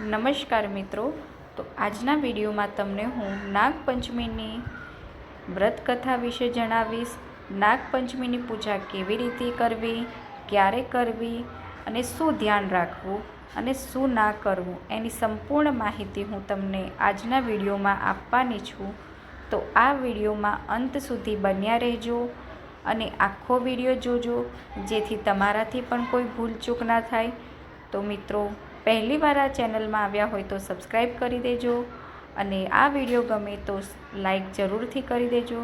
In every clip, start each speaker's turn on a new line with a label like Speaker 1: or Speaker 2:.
Speaker 1: નમસ્કાર મિત્રો. તો આજના વિડીયોમાં તમને હું નાગપંચમીની વ્રતકથા વિશે જણાવીશ. નાગપંચમીની પૂજા કેવી રીતે કરવી, ક્યારે કરવી અને શું ધ્યાન રાખવું અને શું ના કરવું એની સંપૂર્ણ માહિતી હું તમને આજના વિડીયોમાં આપવાની છું. તો આ વિડીયોમાં અંત સુધી બન્યા રહેજો અને આખો વીડિયો જોજો જેથી તમારાથી પણ કોઈ ભૂલચૂક ના થાય. તો મિત્રો પહેલી વાર આ ચેનલમાં આવ્યા હોય તો સબસ્ક્રાઈબ કરી દેજો અને આ વીડિયો ગમે તો લાઈક જરૂરથી કરી દેજો.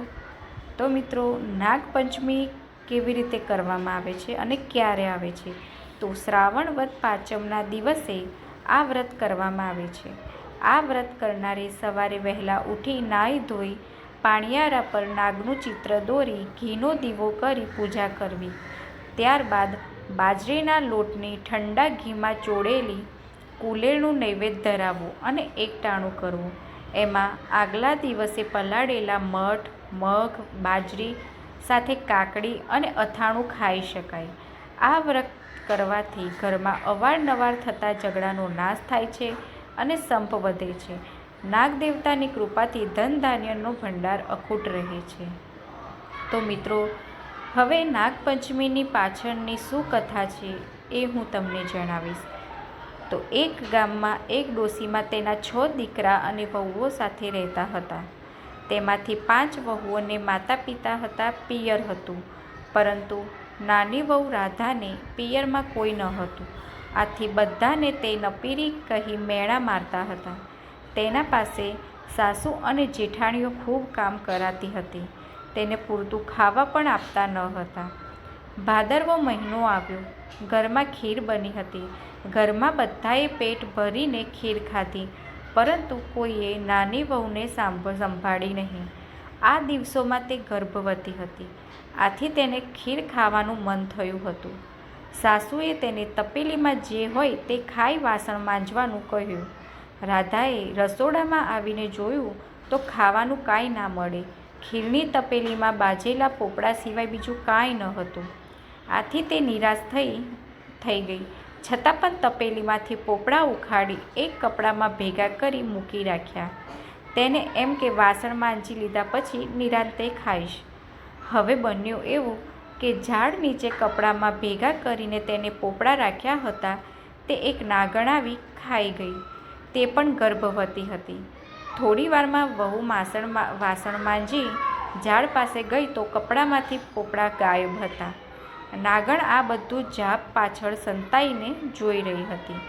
Speaker 1: તો મિત્રો, નાગપંચમી કેવી રીતે કરવામાં આવે છે અને ક્યારે આવે છે? તો શ્રાવણ વ્રત પાંચમના દિવસે આ વ્રત કરવામાં આવે છે. આ વ્રત કરનારે સવારે વહેલા ઉઠી નાહી ધોઈ પાણિયારા પર નાગનું ચિત્ર દોરી ઘીનો દીવો કરી પૂજા કરવી. ત્યારબાદ બાજરીના લોટની ઠંડા ઘીમાં ચોળેલી કુલેરનું નૈવેદ્ય ધરાવવું અને એકટાણું કરવું. એમાં આગલા દિવસે પલાળેલા મઠ, મગ, બાજરી સાથે કાકડી અને અથાણું ખાઈ શકાય. આ વ્રત કરવાથી ઘરમાં અવારનવાર થતા ઝઘડાનો નાશ થાય છે અને સંપ વધે છે. નાગદેવતાની કૃપાથી ધન ધાન્યનો ભંડાર અખૂટ રહે છે. તો મિત્રો, હવે નાગપંચમીની પાછળની શું કથા છે એ હું તમને જણાવીશ. તો એક ગામમાં એક ડોશીમાં તેના છ દીકરા અને વહુઓ સાથે રહેતા હતા. તેમાંથી પાંચ વહુઓને માતા પિતા હતા, પિયર હતું. પરંતુ નાની વહુ રાધાને પિયરમાં કોઈ ન હતું. આથી બધાને તે નપીરી કહી મેણા મારતા હતા. તેના પાસે સાસુ અને જેઠાણીઓ ખૂબ કામ કરાતી હતી. તેને પૂરતું ખાવા પણ આપતા ન હતા. ભાદરવો મહિનો આવ્યો. ઘરમાં ખીર બની હતી. ઘરમાં બધાએ પેટ ભરીને ખીર ખાધી, પરંતુ કોઈએ નાની વહુને સાંભળ સંભાળી નહીં. આ દિવસોમાં તે ગર્ભવતી હતી. આથી તેને ખીર ખાવાનું મન થયું હતું. સાસુએ તેને તપેલીમાં જે હોય તે ખાઈ વાસણ માંજવાનું કહ્યું. રાધાએ રસોડામાં આવીને જોયું તો ખાવાનું કાંઈ ના મળે. ખીરની તપેલીમાં બાજેલા પોપડા સિવાય બીજું કાંઈ ન હતું. આથી તે નિરાશ થઈ થઈ ગઈ. છતાં પણ તપેલીમાંથી પોપડા ઉખાડી એક કપડામાં ભેગા કરી મૂકી રાખ્યા. તેને એમ કે, વાસણ માંજી લીધા પછી નિરાંતે ખાઈશ. હવે બન્યું એવું કે, ઝાડ નીચે કપડામાં ભેગા કરીને તેને પોપડા રાખ્યા હતા, તે એક નાગણ આવી ખાઈ ગઈ. તે પણ ગર્ભવતી હતી. થોડી વારમાં વહુ માસણમાં વાસણ માંજી ઝાડ પાસે ગઈ તો કપડામાંથી પોપડા ગાયબ હતા. નાગણ આ બધું જાપ પાછળ સંતાઈને જોઈ રહી હતી.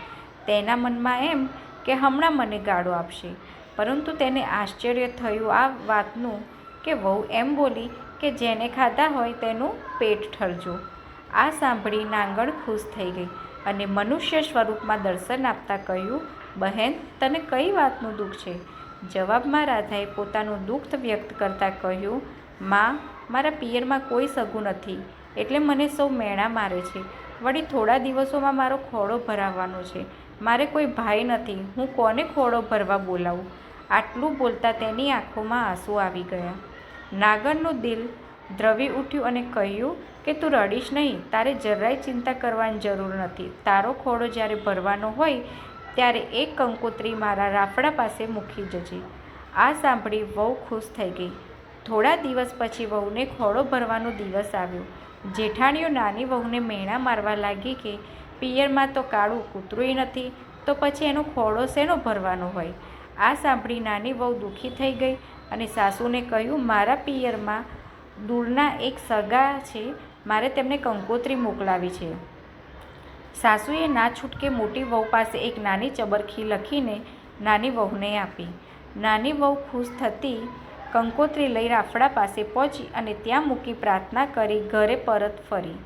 Speaker 1: તેના મનમાં એમ કે હમણાં મને ગાળો આપશે. પરંતુ તેને આશ્ચર્ય થયું આ વાતનું કે વહુ એમ બોલી કે જેને ખાધા હોય તેનું પેટ ઠરજો. આ સાંભળી નાંગણ ખુશ થઈ ગઈ અને મનુષ્ય સ્વરૂપમાં દર્શન આપતા કહ્યું, બહેન, તને કઈ વાતનું દુઃખ છે? જવાબમાં રાધાએ પોતાનું દુઃખ વ્યક્ત કરતાં કહ્યું, માં, મારા પિયરમાં કોઈ સગું નથી. એટલે મને સૌ મેણા મારે છે. વળી થોડા દિવસોમાં મારો ખોડો ભરાવવાનો છે. મારે કોઈ ભાઈ નથી. હું કોને ખોડો ભરવા બોલાવું? આટલું બોલતા તેની આંખોમાં આંસુ આવી ગયા. નાગરનું દિલ દ્રવી ઉઠ્યું અને કહ્યું કે, તું રડીશ નહીં. તારે જરાય ચિંતા કરવાની જરૂર નથી. તારો ખોડો જ્યારે ભરવાનો હોય, ત્યારે એક કંકોત્રી મારા રાફડા પાસે મૂકી જજે. આ સાંભળી વહુ ખુશ થઈ ગઈ. થોડા દિવસ પછી વહુને ખોડો ભરવાનો દિવસ આવ્યો. જેઠાણીઓ નાની વહુને મેણા મારવા લાગી કે, પિયરમાં તો કાળું કૂતરું નથી, તો પછી એનો ખોડો શેનો ભરવાનો હોય? આ સાંભળી નાની વહુ દુઃખી થઈ ગઈ અને સાસુને કહ્યું, મારા પિયરમાં દૂરના એક સગા છે, મારે તેમને કંકોત્રી મોકલાવી છે. સાસુએ ના છૂટકે મોટી વહુ પાસે એક નાની ચબરખી લખીને નાની વહુને આપી. નાની વહુ ખુશ થતી કંકોત્રી લઈ રાફડા પાસે પહોંચી અને ત્યાં મૂકી પ્રાર્થના કરી ઘરે પરત ફરી.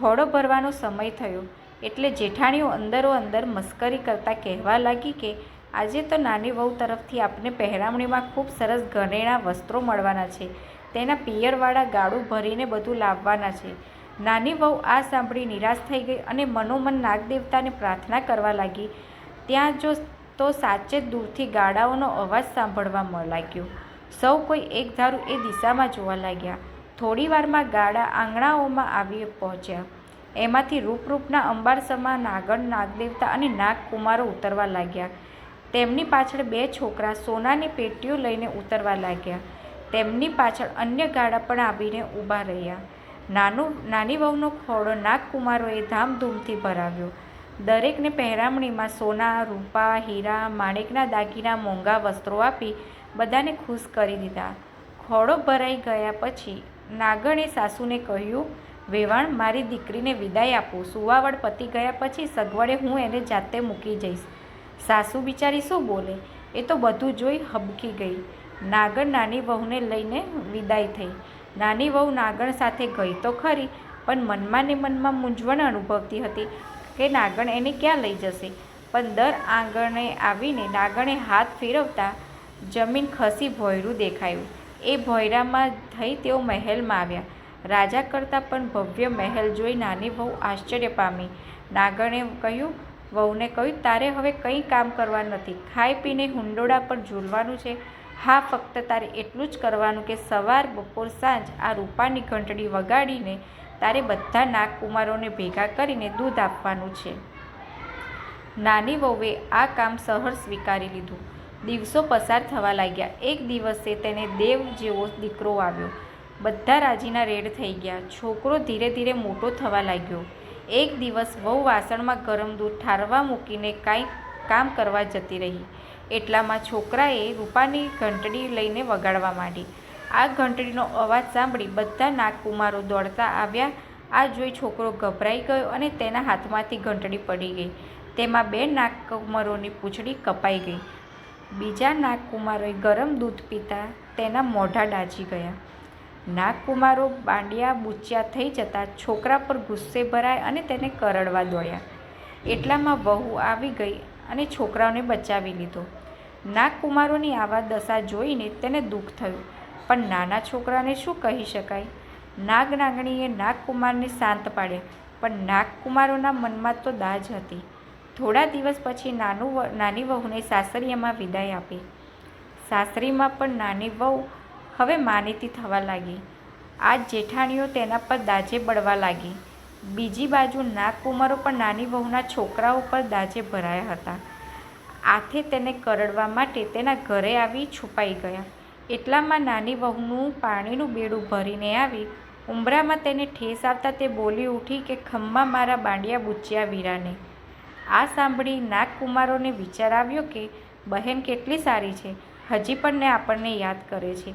Speaker 1: ઘોડો ભરવાનો સમય થયો એટલે જેઠાણીઓ અંદરો અંદર મસ્કરી કરતાં કહેવા લાગી કે આજે તો નાની વહુ તરફથી આપને પહેરામણીમાં ખૂબ સરસ ઘરેણાં વસ્ત્રો મળવાના છે. તેના પિયરવાળા ગાળું ભરીને બધું લાવવાના છે. નાની વહુ આ સાંભળી નિરાશ થઈ ગઈ અને મનોમન નાગદેવતાને પ્રાર્થના કરવા લાગી. ત્યાં જો તો સાચે દૂરથી ગાડાઓનો અવાજ સાંભળવા લાગ્યો. સૌ કોઈ એક ધારું એ દિશામાં જોવા લાગ્યા. થોડી વારમાં ગાડા આંગણાઓમાં આવી પહોંચ્યા. એમાંથી રૂપરૂપના અંબારસમાં નાગણ, નાગદેવતા અને નાગકુમારો ઉતરવા લાગ્યા. તેમની પાછળ બે છોકરા સોનાની પેટીઓ લઈને ઉતરવા લાગ્યા. તેમની પાછળ અન્ય ગાડા પણ આવીને ઊભા રહ્યા. નાનું, નાની વહુનો ખોડો નાગકુમારોએ ધામધૂમથી ભરાવ્યો. દરેકને પહેરામણીમાં સોના, રૂપા, હીરા, માણેકના દાગીના, મોંઘા વસ્ત્રો આપી બધાને ખુશ કરી દીધા. ખોડો ભરાઈ ગયા પછી નાગણે સાસુને કહ્યું, વેવાણ, મારી દીકરીને વિદાય આપો. સુવાવડ પતી ગયા પછી સગવડે હું એને જાતે મૂકી જઈશ. સાસુ બિચારી શું બોલે? એ તો બધું જોઈ હબકી ગઈ. નાગણ નાની વહુને લઈને વિદાય થઈ. નાની વહુ નાગણ સાથે ગઈ તો ખરી, પણ મનમાં ને મનમાં મૂંઝવણ અનુભવતી હતી. કે નાગણ એને ક્યાં લઈ જશે? પણ દર આંગણે આવીને નાગણે હાથ ફેરવતા જમીન ખસી ભોયરું દેખાયું. એ ભોયરામાં થઈ તેઓ મહેલમાં આવ્યા. રાજા કરતાં પણ ભવ્ય મહેલ જોઈ નાની વહુ આશ્ચર્ય પામી. નાગણે કહ્યું, વહુને કહ્યું, તારે હવે કંઈ કામ કરવા નથી. ખાઈ પીને હુંડોળા પર ઝૂલવાનું છે. હા, ફક્ત તારે એટલું જ કરવાનું કે સવાર બપોર સાંજ આ રૂપાની ઘંટડી વગાડીને તારે બધા નાગકુમારોને ભેગા કરીને દૂધ આપવાનું છે. નાની વહુએ આ કામ સહર સ્વીકારી લીધું. દિવસો પસાર થવા લાગ્યા. એક દિવસે તેને દેવ જેવો દીકરો આવ્યો. બધા રાજીના રેડ થઈ ગયા. છોકરો ધીરે ધીરે મોટો થવા લાગ્યો. એક દિવસ વહુ વાસણમાં ગરમ દૂધ ઠારવા મૂકીને કાંઈ કામ કરવા જતી રહી. એટલામાં છોકરાએ રૂપાની ઘંટડી લઈને વગાડવા માંડી. આ ઘંટડીનો અવાજ સાંભળી બધા નાગકુમારો દોડતા આવ્યા. આ જોઈ છોકરો ગભરાઈ ગયો અને તેના હાથમાંથી ઘંટડી પડી ગઈ. તેમાં બે નાગકુમારોની પૂંછડી કપાઈ ગઈ. બીજા નાગકુમારોએ ગરમ દૂધ પીતા તેના મોઢા ડાજી ગયા. નાગકુમારો બાંડિયા બુચ્યા થઈ જતાં છોકરા પર ગુસ્સે ભરાય અને તેને કરડવા દોડ્યા. એટલામાં વહુ આવી ગઈ અને છોકરાઓને બચાવી લીધો. નાગકુમારોની આવા દશા જોઈને તેને દુઃખ થયું. પણ નાના છોકરાને શું કહી શકાય? નાગ નાગણીએ નાગકુમારને શાંત પાડ્યા, પણ નાગકુમારોના મનમાં તો દાજ હતી. થોડા દિવસ પછી નાનું નાની વહુને સાસરિયામાં વિદાય આપી. સાસરીમાં પણ નાની વહુ હવે માનીતી થવા લાગી. આ જેઠાણીઓ તેના પર દાજે બળવા લાગી. બીજી બાજુ નાગકુમારો પણ નાની વહુના છોકરાઓ પર દાજે ભરાયા હતા. આથે તેને કરડવા માટે તેના ઘરે આવી છુપાઈ ગયા. એટલામાં નાની વહુનું પાણીનું બેડું ભરીને આવી ઉંબરામાં તેને ઠેસ આવતા તે બોલી ઉઠી કે, ખમ્મા મારા બાંડિયા બુચ્યા વીરાને. આ સાંભળી નાગકુમારોને વિચાર આવ્યો કે, બહેન કેટલી સારી છે. હજી પણ ને આપણને યાદ કરે છે.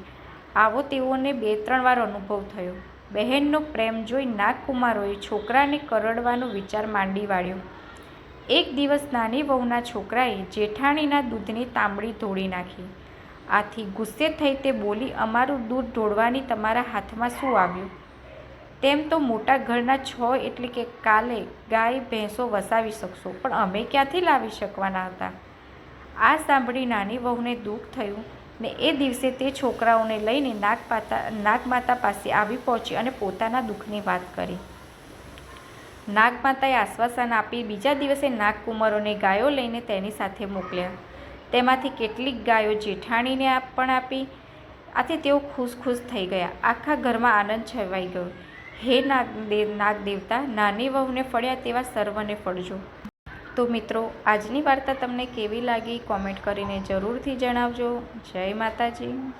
Speaker 1: આવો તેઓને બે ત્રણ વાર અનુભવ થયો. બહેનનો પ્રેમ જોઈ નાગકુમારોએ છોકરાને કરડવાનો વિચાર માંડી વાળ્યો. એક દિવસ નાની વહુના છોકરાએ જેઠાણીના દૂધની તાંબડી ધોળી નાખી. આથી ગુસ્સે થઈ તે બોલી, અમારું દૂધ ઢોળવાની તમારા હાથમાં શું આવ્યું? તેમ તો મોટા ઘરના છ એટલે કે કાલે ગાય, ભેંસો વસાવી શકશો, પણ અમે ક્યાંથી લાવી શકવાના હતા? આ સાંભળી નાની વહુને દુઃખ થયું ને એ દિવસે તે છોકરાઓને લઈને નાગપાતા, નાગમાતા પાસે આવી પહોંચી અને પોતાના દુઃખની વાત કરી. નાગમાતાએ આશ્વાસન આપી, બીજા દિવસે નાગકુમારોને ગાયો લઈને તેની સાથે મોકલ્યા. તેમાંથી કેટલીક ગાયો જેઠાણીને પણ આપી. આથી તેઓ ખુશ ખુશ થઈ ગયા. આખા ઘરમાં આનંદ છવાઈ ગયો. હે નાગદેવ, નાગદેવતા, નાની વહુને ફળ્યા તેવા સર્વને ફળજો. તો મિત્રો, આજની વાર્તા તમને કેવી લાગી કોમેન્ટ કરીને જરૂરથી જણાવજો. જય માતાજી.